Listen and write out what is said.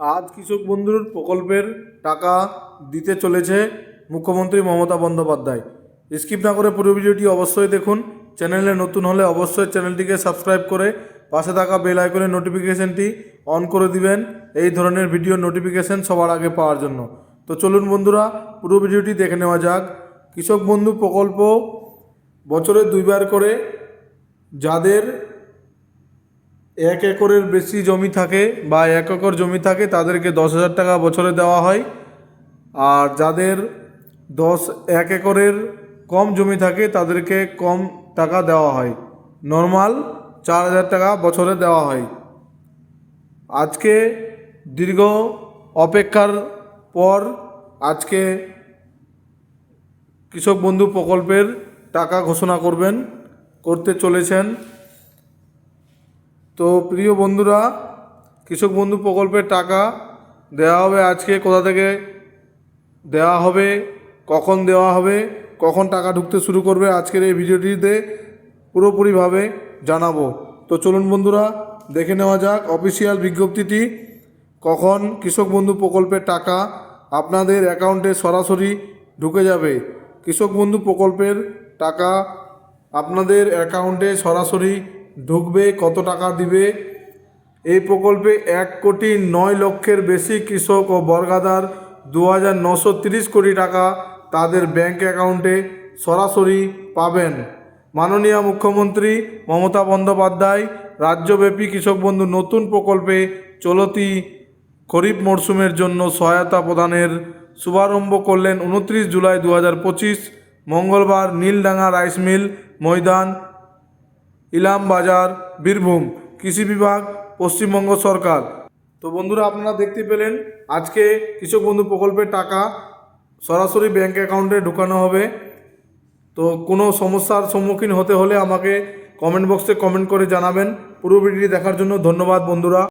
আজ কৃষক বন্ধুর প্রকল্পের টাকা দিতে চলেছে মুখ্যমন্ত্রী মমতা বন্দ্যোপাধ্যায়। স্কিপ না করে পুরো ভিডিওটি অবশ্যই দেখুন। চ্যানেলে নতুন হলে অবশ্যই চ্যানেলটিকে সাবস্ক্রাইব করে পাশে থাকা বেল আইকনের নোটিফিকেশনটি অন করে দিবেন। এই ধরনের ভিডিও নোটিফিকেশন সবার আগে পাওয়ার জন্য। তো চলুন বন্ধুরা, পুরো ভিডিওটি দেখে নেওয়া যাক। কৃষক বন্ধু প্রকল্প বছরে দুইবার করে যাদের এক একরের বেশি জমি থাকে বা এক একর জমি থাকে, তাদেরকে দশ হাজার টাকা বছরে দেওয়া হয়। আর যাদের দশ, এক একরের কম জমি থাকে, তাদেরকে কম টাকা দেওয়া হয়। নর্মাল চার হাজার টাকা বছরে দেওয়া হয়। আজকে দীর্ঘ অপেক্ষার পর আজকে কৃষক বন্ধু প্রকল্পের টাকা ঘোষণা করবেন, করতে চলেছেন। তো প্রিয় বন্ধুরা, কৃষক বন্ধু প্রকল্পের টাকা দেওয়া হবে আজকে, কোথা থেকে দেওয়া হবে, কখন দেওয়া হবে, কখন টাকা ঢুকতে শুরু করবে আজকের এই ভিডিওটিতে পুরোপুরিভাবে জানাব। তো চলুন বন্ধুরা, দেখে নেওয়া যাক অফিসিয়াল বিজ্ঞপ্তিটি, কখন কৃষক বন্ধু প্রকল্পের টাকা আপনাদের অ্যাকাউন্টে সরাসরি ঢুকে যাবে। কৃষক বন্ধু প্রকল্পের টাকা আপনাদের অ্যাকাউন্টে সরাসরি ঢুকবে, কত টাকা দিবে? এই প্রকল্পে এক কোটি নয় লক্ষের বেশি কৃষক ও বর্গাদার দু হাজার নশো তিরিশ কোটি টাকা তাদের ব্যাংক অ্যাকাউন্টে সরাসরি পাবেন। মাননীয় মুখ্যমন্ত্রী মমতা বন্দ্যোপাধ্যায়, রাজ্যব্যাপী কৃষক বন্ধু নতুন প্রকল্পে চলতি খরিফ মরশুমের জন্য সহায়তা প্রদানের শুভারম্ভ করলেন উনত্রিশ জুলাই দু হাজার পঁচিশ, মঙ্গলবার নীলডাঙ্গা রাইস মিল, ময়দান ইলাম বাজার, বীরভূম, কৃষি বিভাগ, পশ্চিমবঙ্গ সরকার। তো বন্ধুরা, আপনারা দেখতে পেলেন, আজকে কৃষক বন্ধু প্রকল্পের টাকা সরাসরি ব্যাঙ্ক অ্যাকাউন্টে ঢুকানো হবে। তো কোনো সমস্যার সম্মুখীন হতে হলে আমাকে কমেন্ট বক্সে কমেন্ট করে জানাবেন। পুরো ভিডিওটি দেখার জন্য ধন্যবাদ বন্ধুরা।